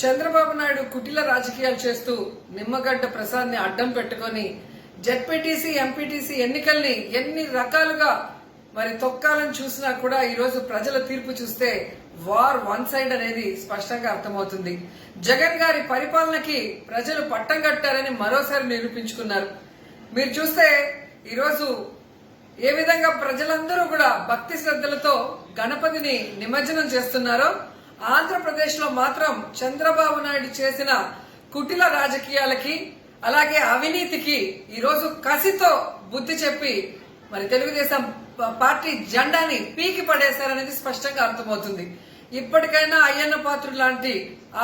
చంద్రబాబు నాయుడు కుటిల రాజకీయాలు చేస్తూ నిమ్మగడ్డ ప్రసాద్ని అడ్డం పెట్టుకొని జెడ్పీటీసీ ఎంపీటీసీ ఎన్నికల్ని ఎన్ని రకాలుగా మరి తొక్కాలని చూసినా కూడా ఈరోజు ప్రజల తీర్పు చూస్తే వార్ వన్ సైడ్ అనేది స్పష్టంగా అర్థమవుతుంది. జగన్ గారి పరిపాలనకి ప్రజలు పట్టం కట్టారని మరోసారి నిరూపించుకున్నారు. మీరు చూస్తే ఈరోజు ఏ విధంగా ప్రజలందరూ కూడా భక్తి శ్రద్ధలతో గణపతిని నిమజ్జనం చేస్తున్నారో ఆంధ్రప్రదేశ్లో మాత్రం చంద్రబాబు నాయుడు చేసిన కుటిల రాజకీయాలకి అలాగే అవినీతికి ఈరోజు కసితో బుద్ధి చెప్పి మరి తెలుగుదేశం పార్టీ జెండాని పీకి పడేశారనేది స్పష్టంగా అర్థమవుతుంది. ఇప్పటికైనా అయ్యన్న పాత్రుడు లాంటి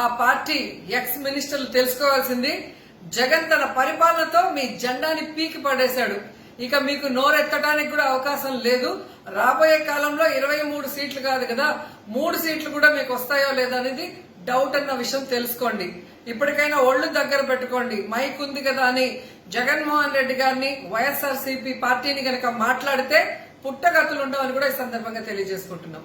ఆ పార్టీ ఎక్స్ మినిస్టర్లు తెలుసుకోవాల్సింది జగన్ తన పరిపాలనతో మీ జెండాని పీకి పడేశాడు. ఇక మీకు నోరెత్తడానికి కూడా అవకాశం లేదు. రాబోయే కాలంలో ఇరవై మూడు సీట్లు కాదు కదా మూడు సీట్లు కూడా మీకు వస్తాయో లేదో అనేది డౌట్ అన్న విషయం తెలుసుకోండి. ఇప్పటికైనా ఒళ్ళు దగ్గర పెట్టుకోండి. మైక్ ఉంది కదా అని జగన్మోహన్ రెడ్డి గారిని వైఎస్ఆర్ పార్టీని కనుక మాట్లాడితే పుట్టగతులు ఉండవని కూడా ఈ సందర్భంగా తెలియజేసుకుంటున్నాం.